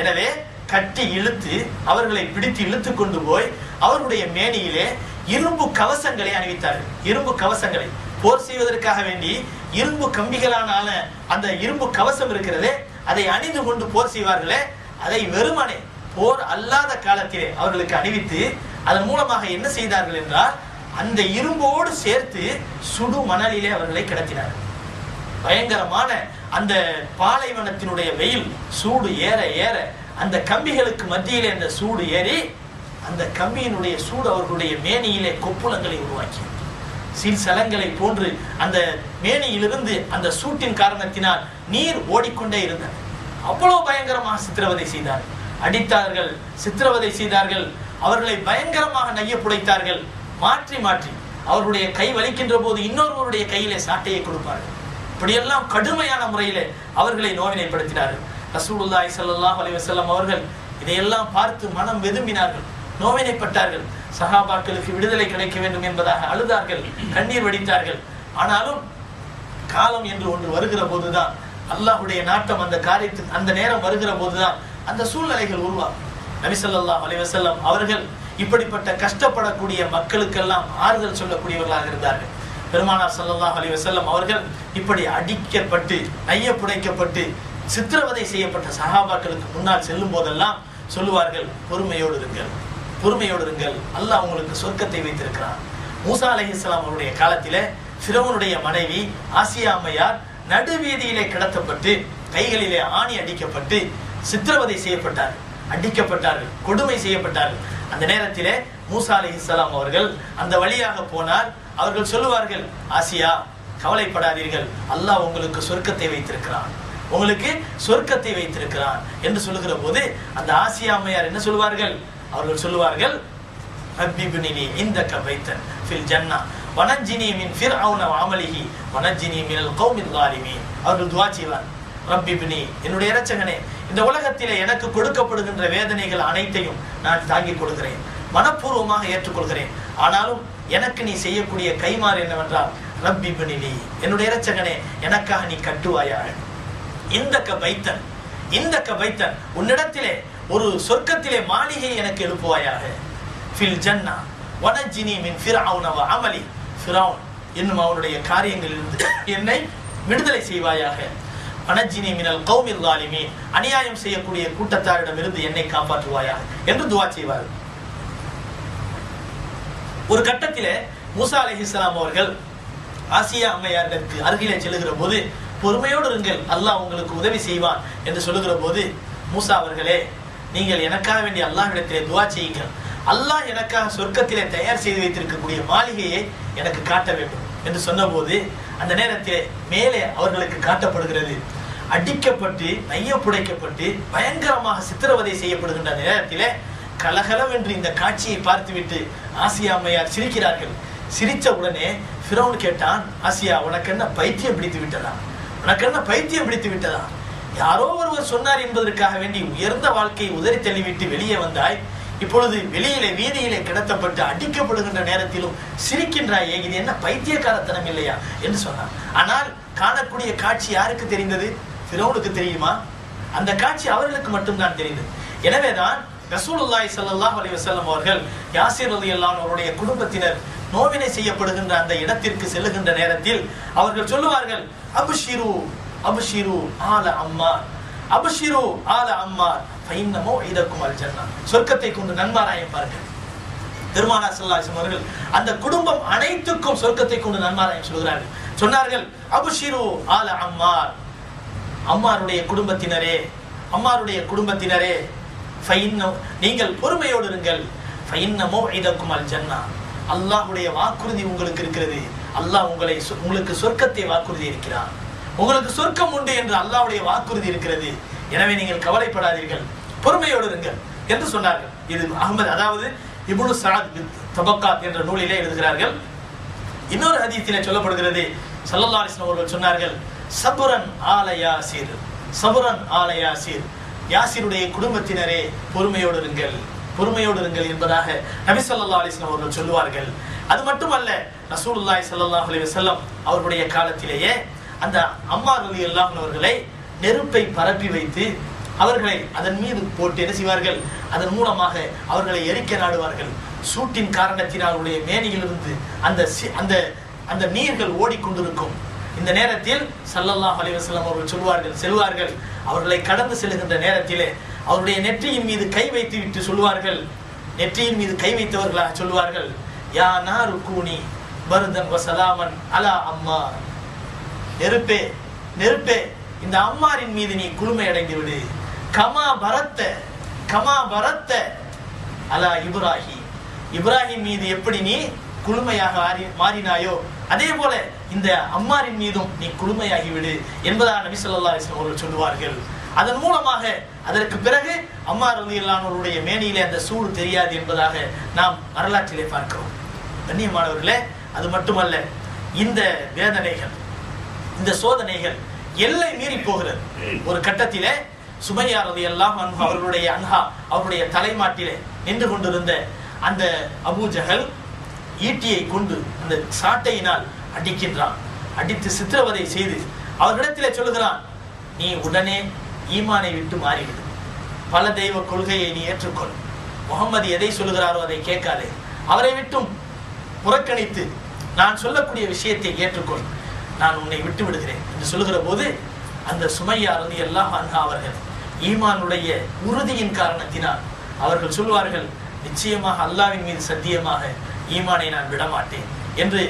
எனவே கட்டி இழுத்து அவர்களை பிடித்து இழுத்து கொண்டு போய் அவருடைய மேனியிலே இரும்பு கவசங்களை அணிவித்தார்கள். இரும்பு கவசங்களை. போர் செய்வதற்காக வேண்டி இரும்பு கம்பிகளான அந்த இரும்பு கவசம் இருக்கிறதே அதை அணிந்து கொண்டு போர் செய்வார்களே அதை வெறுமனே போர் அல்லாத காலத்திலே அவர்களுக்கு அணிவித்து அதன் மூலமாக என்ன செய்தார்கள் என்றால் அந்த இரும்போடு சேர்த்து சுடு மணலிலே அவர்களை கிடத்தினார்கள். பயங்கரமான அந்த பாலைவனத்தினுடைய வெயில் சூடு ஏற ஏற அந்த கம்பிகளுக்கு மத்தியிலே அந்த சூடு ஏறி அந்த கம்பியினுடைய சூடு அவர்களுடைய மேனியிலே கொப்புளங்களை உருவாக்கி சீர்சலங்களை போன்று அந்த மேனியிலிருந்து அந்த சூட்டின் காரணத்தினால் நீர் ஓடிக்கொண்டே இருந்தது. அவ்வளோ பயங்கரமாக சித்திரவதை செய்தார் அடித்தார்கள் சித்திரவதை செய்தார்கள். அவர்களை பயங்கரமாக நைய புடைத்தார்கள். மாற்றி மாற்றி. அவர்களுடைய கை வலிக்கின்ற போது இன்னொருவருடைய கையிலே சாட்டையை கொடுப்பார்கள். இப்படியெல்லாம் கடுமையான முறையிலே அவர்களை நோவினைப்படுத்தினார்கள். ரசூலுல்லாய் சல்லாஹ் அலிவசல்லம் அவர்கள் இதையெல்லாம் பார்த்து மனம் வெதும்பினார்கள் நோவினைப்பட்டார்கள். சகாபாக்களுக்கு விடுதலை கிடைக்க வேண்டும் என்பதாக அழுதார்கள் கண்ணீர் வடித்தார்கள். ஆனாலும் காலம் என்று ஒன்று வருகிற போதுதான் அல்லாஹுடைய நாட்டம் அந்த காரியத்துக்கு அந்த நேரம் வருகிற போதுதான் அந்த சூழ்நிலைகள் உருவாகும். நபி அலிவசல்லம் அவர்கள் இப்படிப்பட்ட கஷ்டப்படக்கூடிய மக்களுக்கெல்லாம் ஆறுதல் சொல்லக்கூடியவர்களாக இருந்தார்கள். பெருமானார் ஸல்லல்லாஹு அலி வசல்லம் அவர்கள் இப்படி அடிக்கப்பட்டு நைய புடைக்கப்பட்டு சித்திரவதை செய்யப்பட்ட சகாபாக்களுக்கு முன்னால் செல்லும் போதெல்லாம் சொல்லுவார்கள் பொறுமையோடு இருங்கள் பொறுமையோடு இருங்கள். அல்லாஹ் உங்களுக்கு சொர்க்கத்தை வைத்திருக்கிறார் மூசா அலைஹிஸ்ஸலாம் அவருடைய காலத்தில் சிறுவனுடைய மனைவி ஆசியா அம்மையார் நடுவீதியிலே கிடத்தப்பட்டு கைகளிலே ஆணி அடிக்கப்பட்டு சித்திரவதை செய்யப்பட்டார் அடிக்கப்பட்டார்கள் கொடுமை செய்யப்பட்டார்கள். அந்த நேரத்திலே மூசா அலைஹிஸ்ஸலாம் அவர்கள் அந்த வழியாக போனார். அவர்கள் சொல்லுவார்கள் ஆசியா கவலைப்படாதீர்கள். அல்லாஹ் உங்களுக்கு சொர்க்கத்தை வைத்திருக்கிறான். உங்களுக்கு சொர்க்கத்தை வைத்திருக்கிறான். என்று சொல்லுகிற போது அந்த ஆசியா அம்மையார் என்ன சொல்லுவார்கள்? அவர்கள் சொல்லுவார்கள் ரப்பிபினினி இந்தக பைத்தன் ஃபில் ஜன்னா. வனஜினி மின் ஃபிர்அவுன வஅமலிஹி. வனஜினி மினல் கௌமில் அவர்கள் துஆ செய்வார் ரப்பிபினி என்னுடைய இரச்சகனே இந்த உலகத்திலே எனக்கு கொடுக்கப்படுகின்ற வேதனைகள் அனைத்தையும் நான் தாங்கிக் கொடுக்கிறேன். மனப்பூர்வமாக ஏற்றுக்கொள்கிறேன். ஆனாலும் எனக்கு நீ செய்யக்கூடிய கைமாறு என்னவென்றால் ரப்பிபினிலி என்னுடைய இரச்சகனே எனக்காக நீ கட்டுவாயாக. இந்த கபைத்தன் இந்த கபைத்தன் உன்னிடத்திலே ஒரு சொர்க்கத்திலே மாளிகை எனக்கு எழுப்புவாயாக. ஃபில் ஜன்னா வனஜினி மின் ஃபிரௌன அமலி. ஃபிரவுன் என்னும் அவனுடைய காரியங்களிலிருந்து என்னை விடுதலை செய்வாயாக. வனஜினி மினல் கௌமில் அநியாயம் செய்யக்கூடிய கூட்டத்தாரிடமிருந்து என்னை காப்பாற்றுவாயாக. என்று துவா செய்வார் ஒரு கட்டத்தில் மூசா அலைஹிஸ்ஸலாம் அவர்கள் ஆசியா அம்மையாரிடத்து அருகிலே செல்லுகிற போது பொறுமையோடு இருங்கள் அல்லாஹ் உங்களுக்கு உதவி செய்வான் என்று சொல்லுகிற போது மூசா அவர்களே நீங்கள் எனக்காக வேண்டிய அல்லாஹ்விடத்திலே துவா செய்யுங்கள். அல்லாஹ் எனக்காக சொர்க்கத்திலே தயார் செய்து வைத்திருக்கக்கூடிய மாளிகையை எனக்கு காட்ட வேண்டும் என்று சொன்னபோது அந்த நேரத்தில் மேலே அவர்களுக்கு காட்டப்படுகிறது அடிக்கப்பட்டு நைய புடைக்கப்பட்டு பயங்கரமாக சித்திரவதை செய்யப்படுகின்ற நேரத்தில் கலகலம் கலகலவென்று இந்த காட்சியை பார்த்துவிட்டு ஆசியா அம்மையார் சிரிக்கிறார்கள். சிரித்த உடனே ஃபிரௌன் கேட்டான் ஆசியா உனக்கு என்ன பைத்தியம் பிடித்து விட்டதா? உனக்கு என்ன பைத்தியம் பிடித்து விட்டதா? யாரோ ஒருவர் சொன்னார் என்பதற்காக வேண்டி உயர்ந்த வாழ்க்கையை உதறி தள்ளிவிட்டு வெளியே வந்தாய். இப்பொழுது வெளியிலே வீதியிலே கிடத்தப்பட்டு அடிக்கப்படுகின்ற நேரத்திலும் சிரிக்கின்றாயே இது என்ன பைத்தியக்காரத்தனம் இல்லையா? என்று சொன்னான். ஆனால் காணக்கூடிய காட்சி யாருக்கு தெரிந்தது? ஃபிரௌனுக்கு தெரியுமா? அந்த காட்சி அவர்களுக்கு மட்டும்தான் தெரிந்தது. எனவேதான் ரசூலுல்லாய் ஸல்லல்லாஹு அலி வசல்லம் அவர்கள் யாசிர் ரலியல்லாஹு அவருடைய குடும்பத்தினர் நோவினை செய்யப்படுகின்ற அந்த இடத்திற்கு செல்லுகின்ற நேரத்தில் அவர்கள் சொல்லுவார்கள் அபுஷிரு அபுஷிரு ஆல அம்மா அபுஷிரு ஆல அம்மா பைன்னமோ இதற்கும் அல்ஜன்னா சொர்க்கத்தை கொண்டு நன்மாராயம் பாருங்கள். திருமானா செல்லாசம் அவர்கள் அந்த குடும்பம் அனைத்துக்கும் சொர்க்கத்தை கொண்டு நன்மாராயம் சொல்கிறார்கள். சொன்னார்கள் அபுஷிரு ஆல அம்மார். அம்மாருடைய குடும்பத்தினரே அம்மாருடைய குடும்பத்தினரே நீங்கள் பொறுமையோடு இருங்கள். ஃபைன்னமோ இதற்கும் அல் ஜன்னா. அல்லாஹ்வுடைய வாக்குறுதி உங்களுக்கு இருக்கிறது. அல்லாஹ் உங்களை உங்களுக்கு சொர்க்கத்தை வாக்குறுதி இருக்கிறார் உங்களுக்கு சொர்க்கம் உண்டு என்று அல்லாஹ்வுடைய வாக்குறுதி இருக்கிறது. எனவே நீங்கள் கவலைப்படாதீர்கள். பொறுமையோடு இருங்கள் என்று சொன்னார்கள். இது அகமது அதாவது இபுனு சஅத் தபக்காத் என்ற நூலிலே எழுதுகிறார்கள். இன்னொரு ஹதீஸிலே சொல்லப்படுகிறது. சல்லல்லா அலிஸ்லாம் அவர்கள் சொன்னார்கள் சபுரன் ஆல சீர் சபுரன் ஆல சீர் யாசிருடைய குடும்பத்தினரே பொறுமையோடு இருங்கள். பொறுமையோடு இருங்கள் என்பதாக நபி ஸல்லல்லாஹு அவர்கள் சொல்லுவார்கள். அது மட்டுமல்ல ரசூலுல்லாய் சல்லாஹ் அலி வசல்லம் அவர்களுடைய காலத்திலேயே அந்த அம்மா அல்லாஹ் அவர்களை நெருப்பை பரப்பி வைத்து அவர்களை அதன் மீது போட்டு என்ன செய்வார்கள்? அதன் மூலமாக அவர்களை எரிக்க நாடுவார்கள். சூட்டின் காரணத்தினால் அவருடைய மேனியிலிருந்து அந்த சி- அந்த அந்த நீர்கள் ஓடிக்கொண்டிருக்கும். இந்த நேரத்தில் சல்லல்லாஹ் அலைஹி வஸல்லம் அவர்கள் சொல்வார்கள் செல்வார்கள் அவர்களை கடந்து செல்கின்ற நேரத்திலே அவருடைய நெற்றியின் மீது கை வைத்து விட்டு சொல்வார்கள் நெற்றியின் மீது கை வைத்தவர்களாக சொல்வார்கள் யா நாரு கூனி பருதன் வசலாமன் அலா அம்மா நெருப்பே நெருப்பே இந்த அம்மாரின் மீது நீ குழுமை அடைந்து விடு. கமா பரத்த கமா பரத்த. Allah Ibrahim. இப்ராஹிம் மீது எப்படி நீ குழுமையாக மாறினாயோ? அதே போல இந்த அம்மாரின் மீதும் நீ குடுமையாகிவிடு என்பதாக நபி சொல்லா அவர்கள் சொல்லுவார்கள். அதன் மூலமாக அதற்கு பிறகு அம்மார் ரலியல்லாஹுடைய மேனியிலே அந்த சூடு தெரியாது என்பதாக நாம் வரலாற்றிலே பார்க்கிறோம். கண்ணியமானவர்களே அது மட்டுமல்ல இந்த வேதனைகள் இந்த சோதனைகள் எல்லை மீறி போகிறது. ஒரு கட்டத்திலே சுமையா ரலியல்லாஹு எல்லாம் அவர்களுடைய அன்ஹா அவருடைய தலைமாட்டிலே நின்று கொண்டிருந்த அந்த அபூஜகல் ஈட்டியை கொண்டு அந்த சாட்டையினால் அடிக்கின்றான். அடித்து சித்திரவதை செய்து அவர்களிடத்திலே சொல்லுகிறான் நீ உடனே ஈமானை விட்டு மாறிவிடு. பல தெய்வ கொள்கையை நீ ஏற்றுக்கொள். முகமது எதை சொல்லுகிறாரோ அதை கேட்காதே. அவரை விட்டும் புறக்கணித்து நான் சொல்லக்கூடிய விஷயத்தை ஏற்றுக்கொள். நான் உன்னை விட்டு விடுகிறேன். என்று சொல்லுகிற போது அந்த சுமையா ரதி எல்லாம் அவர்கள் ஈமானுடைய உறுதியின் காரணத்தினால் அவர்கள் சொல்வார்கள் நிச்சயமாக அல்லாவின் மீது சத்தியமாக ஈமானை நான் விடமாட்டேன். என்று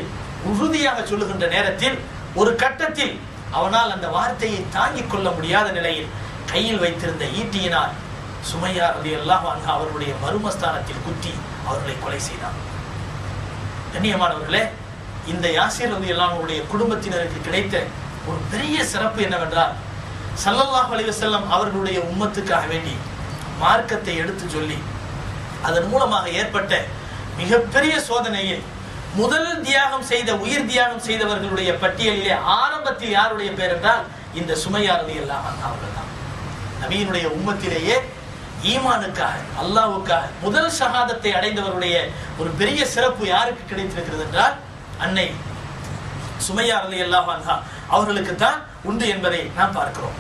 உறுதியாக சொல்லுகின்ற நேரத்தில் ஒரு கட்டத்தில் அவனால் அந்த வார்த்தையை தாங்கிக் கொள்ள முடியாத நிலையில் கையில் வைத்திருந்த ஈட்டியினால் சுமையா அது எல்லாம் அன்ஹா அவர்களுடைய மருமஸ்தானத்தில் குத்தி அவர்களை கொலை செய்தான். கண்ணியமானவர்களே இந்த யாசிர் எல்லாம் அல்லாஹ்வுடைய குடும்பத்தினருக்கு கிடைத்த ஒரு பெரிய சிறப்பு என்னவென்றால் சல்லல்லாஹ் அலைஹி செல்லம் அவர்களுடைய உம்மத்துக்காக வேண்டி மார்க்கத்தை எடுத்து சொல்லி அதன் மூலமாக ஏற்பட்ட மிகப்பெரிய சோதனையில் முதல் தியாகம் செய்த உயிர் தியாகம் செய்தவர்களுடைய பட்டியலிலே ஆரம்பத்தில் யாருடைய பேர் என்றால் இந்த சுமையா எல்லாம் அவர்கள் தான். நபியினுடைய உம்மத்திலேயே ஈமானுக்காக அல்லாவுக்காக முதல் சகாதத்தை அடைந்தவருடைய ஒரு பெரிய சிறப்பு யாருக்கு கிடைத்திருக்கிறது என்றால் அன்னை சுமையா ரலியல்லாஹு அன்ஹா அவர்களுக்கு தான் உண்டு என்பதை நாம் பார்க்கிறோம்.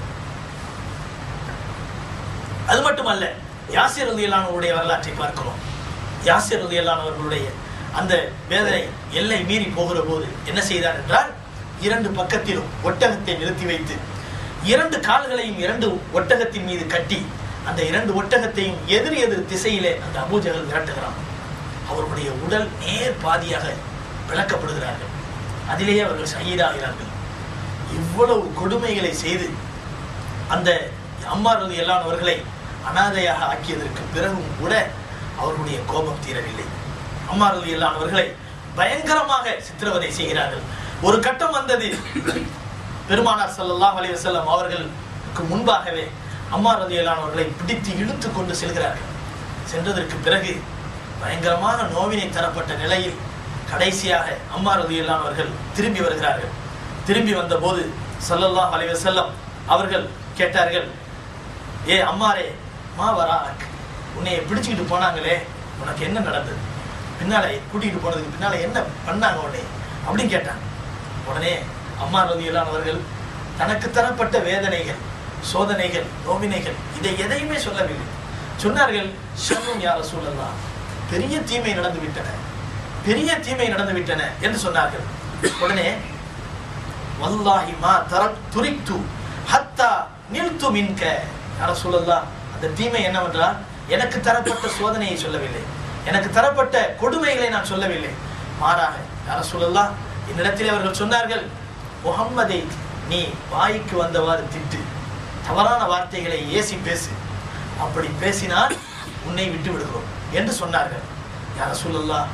அது மட்டுமல்ல யாசிர் ரலியல்லாஹுடைய வரலாற்றை பார்க்கிறோம். யாசிர் ரலியல்லாஹுடைய அந்த வேதனை எல்லை மீறி போகிற போது என்ன செய்தார் என்றால் இரண்டு பக்கத்திலும் ஒட்டகத்தை நிறுத்தி வைத்து இரண்டு கால்களையும் இரண்டு ஒட்டகத்தின் மீது கட்டி அந்த இரண்டு ஒட்டகத்தையும் எதிர் எதிர் திசையிலே அந்த அபூஜகல் விரட்டுகிறான். அவருடைய உடல் நேர் பாதியாக விளக்கப்படுகிறார்கள். அதிலேயே அவர்கள் சகிதாகிறார்கள் இவ்வளவு கொடுமைகளை செய்து அந்த அம்மாரது எல்லானவர்களை அனாதையாக ஆக்கியதற்கு பிறகும் கூட அவர்களுடைய கோபம் தீரவில்லை. அம்மாரது எல்லானவர்களை பயங்கரமாக சித்திரவதை செய்கிறார்கள். ஒரு கட்டம் வந்தது. பெருமானார் செல்லலாம் அலைஹி செல்லம் அவர்களுக்கு முன்பாகவே அம்மா ரதியலானவர்களை பிடித்து இழுத்து கொண்டு செல்கிறார்கள். சென்றதற்கு பிறகு பயங்கரமான நோவினை தரப்பட்ட நிலையில் கடைசியாக அம்மா ரதியல்லானவர்கள் திரும்பி வருகிறார்கள். திரும்பி வந்தபோது செல்லல்லா அலைஹி செல்லம் அவர்கள் கேட்டார்கள் ஏ அம்மாரே மா வரா உன்னை பிடிச்சிக்கிட்டு போனாங்களே உனக்கு என்ன நடந்தது? பின்னால் கூட்டிகிட்டு போனதுக்கு பின்னால என்ன பண்ணாங்க உடனே? அப்படின்னு கேட்டாங்க. உடனே அம்மா ரதியல்லானவர்கள் தனக்கு தரப்பட்ட வேதனைகள் சோதனைகள் நோவினைகள் இதை எதையுமே சொல்லவில்லை. சொன்னார்கள் ஷர்ரும் யார சூழல்லாம் பெரிய தீமை நடந்து விட்டன. பெரிய தீமை நடந்து விட்டன என்று சொன்னார்கள். உடனே வல்லாஹி மா தர துரித்து ஹத்தா நில்து மின்க. யார சூழல்லாம் அந்த தீமை என்னவென்றால் எனக்கு தரப்பட்ட சோதனையை சொல்லவில்லை. எனக்கு தரப்பட்ட கொடுமைகளை நான் சொல்லவில்லை. மாறாக யார சொல்லலாம்? என்னிடத்தில் அவர்கள் சொன்னார்கள் முகம்மதை நீ வாய்க்கு வந்தவாறு திட்டு. தவறான வார்த்தைகளை ஏசி பேசு. அப்படி பேசினால் உன்னை விட்டு விடுகிறோம் என்று சொன்னார்கள். யார சொல்லலாம்?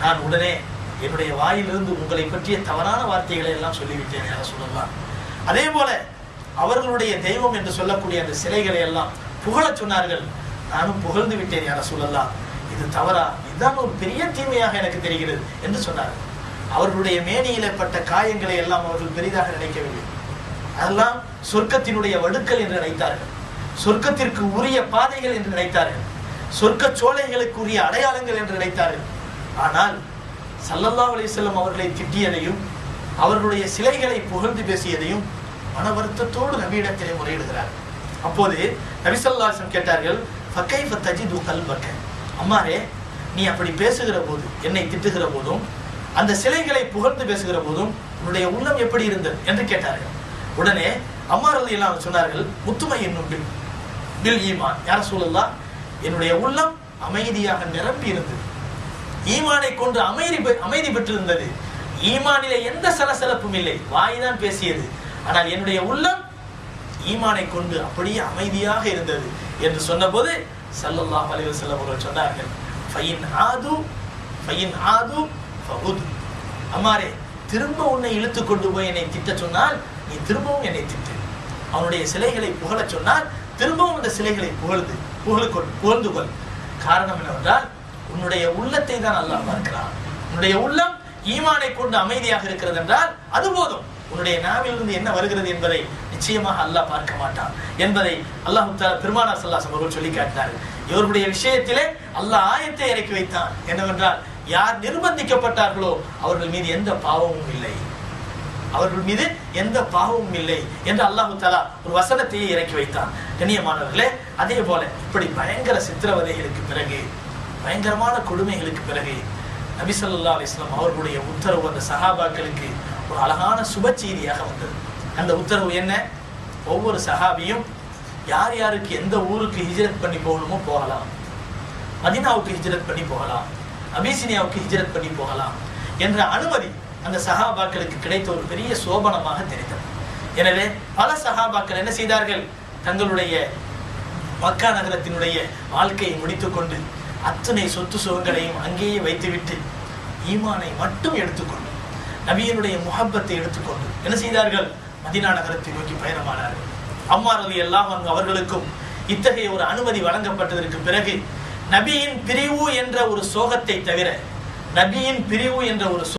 நான் உடனே என்னுடைய வாயிலிருந்து உங்களை பற்றிய தவறான வார்த்தைகளை எல்லாம் சொல்லிவிட்டேன் யார சொல்லலாம்? அதே போல அவர்களுடைய தெய்வம் என்று சொல்லக்கூடிய அந்த சிலைகளை எல்லாம் புகழச் சொன்னார்கள். நானும் புகழ்ந்து விட்டேன் யார சொல்லலாம்? இது தவறா? இதுதான் ஒரு பெரிய தீமையாக எனக்கு தெரிகிறது என்று சொன்னார் அவர்களுடைய மேனியில பட்ட காயங்களை எல்லாம் அவர்கள் பெரிதாக நினைக்கவில்லை. அதெல்லாம் சொர்க்கத்தினுடைய வடுக்கள் என்று நினைத்தார்கள். சொர்க்கத்திற்கு உரிய பாதைகள் என்று நினைத்தார்கள். சொர்க்க சோலைகளுக்கு உரிய அடையாளங்கள் என்று நினைத்தார்கள். ஆனால் சல்லல்லா அலிசல்லம் அவர்களை திட்டியதையும் அவர்களுடைய சிலைகளை புகழ்ந்து பேசியதையும் மன வருத்தத்தோடு நபியிடத்திலே முறையிடுகிறார் அப்போது நபிசல்லாசம் கேட்டார்கள் ஃபக்கை ஃபத்தஜி தூ கல்பக்கை அம்மாரே நீ அப்படி பேசுகிற போது என்னை திட்டுகிற போதும் அந்த சிலைகளை புகழ்ந்து பேசுகிற போதும் உன்னுடைய உள்ளம் எப்படி இருந்தது? என்று கேட்டார்கள். உடனே அம்மா எல்லாம் சொன்னார்கள் முத்துமை என்னும் பில் பில் ஈமான். யார சொல்லலாம் என்னுடைய உள்ளம் அமைதியாக நிரம்பி இருந்தது. ஈமானை கொண்டு அமைதி பெ- அமைதி பெற்றிருந்தது. ஈமானில எந்த சலசலப்பும் இல்லை. வாய்தான் பேசியது. ஆனால் என்னுடைய உள்ளம் ஈமானை கொண்டு அப்படியே அமைதியாக இருந்தது என்று சொன்னபோது ஸல்லல்லாஹு அலைஹி வஸல்லம் அவர்கள் சொன்னார்கள் ஃபைன் ஆது ஃபைன் ஆது ஃபஹுத். அம்மாரே திரும்ப உன்னை இழுத்து கொண்டு போய் என்னை திட்ட சொன்னால் நீ திரும்பவும் என்னை திட்டு. அவனுடைய சிலைகளை புகழச் சொன்னால் திரும்பவும் அந்த சிலைகளை புகழ்ந்து புகழ்கொள் புகழ்ந்து கொள். காரணம் என்னவென்றால் உன்னுடைய உள்ளத்தை தான் அல்லாஹ் பார்க்கிறான். உன்னுடைய உள்ளம் ஈமானை கொண்டு அமைதியாக இருக்கிறது என்றால் அது போதும். உன்னுடைய நாவிலிருந்து என்ன வருகிறது என்பதை நிச்சயமாக அல்லாஹ் பார்க்க மாட்டான் என்பதை அல்லாஹு தஆலா பெருமானார் ஸல்லல்லாஹு அவர்கள் சொல்லி காட்டினார்கள் இவர்களுடைய விஷயத்திலே அல்லாஹ் ஆயத்தை இறக்கி வைத்தான். என்னவென்றால் யார் நிர்பந்திக்கப்பட்டார்களோ அவர்கள் மீது எந்த பாவமும் இல்லை. அவர்கள் மீது எந்த பாவமும் இல்லை என்று அல்லாஹு தாலா ஒரு வசனத்தையே இறக்கி வைத்தான். கண்ணியமானவர்களே அதே போல இப்படி பயங்கர சித்திரவதைகளுக்கு பிறகு பயங்கரமான கொடுமைகளுக்கு பிறகு நபிசல்லா அலிஸ்லாம் அவர்களுடைய உத்தரவு அந்த சஹாபாக்களுக்கு ஒரு அழகான சுப செய்தியாக வந்தது. அந்த உத்தரவு என்ன? ஒவ்வொரு சஹாபியும் யார் யாருக்கு எந்த ஊருக்கு ஹிஜ்ரத் பண்ணி போகணுமோ போகலாம். மதினாவுக்கு ஹிஜ்ரத் பண்ணி போகலாம். அபிசினியாவுக்கு ஹிஜ்ரத் பண்ணி போகலாம் என்ற அனுமதி அந்த சஹாபாக்களுக்கு கிடைத்த ஒரு பெரிய சோபனமாக தெரிந்தது. எனவே பல சஹாபாக்கள் என்ன செய்தார்கள்? தங்களுடைய மக்கா நகரத்தினுடைய வாழ்க்கையை முடித்துக்கொண்டு அத்தனை சொத்து சுகங்களையும் அங்கேயே வைத்துவிட்டு ஈமானை மட்டும் எடுத்துக்கொண்டு நபியனுடைய முகப்பத்தை எடுத்துக்கொண்டு என்ன செய்தார்கள்? மதினா நகரத்தை நோக்கி பயணமானார். அம்மா அலி எல்லாம் அவர்களுக்கும் இத்தகைய ஒரு அனுமதி வழங்கப்பட்டதற்கு பிறகு நபியின் பிரிவு என்ற ஒரு சோகத்தை தவிர நபியின் பிரிவு என்ற ஒரு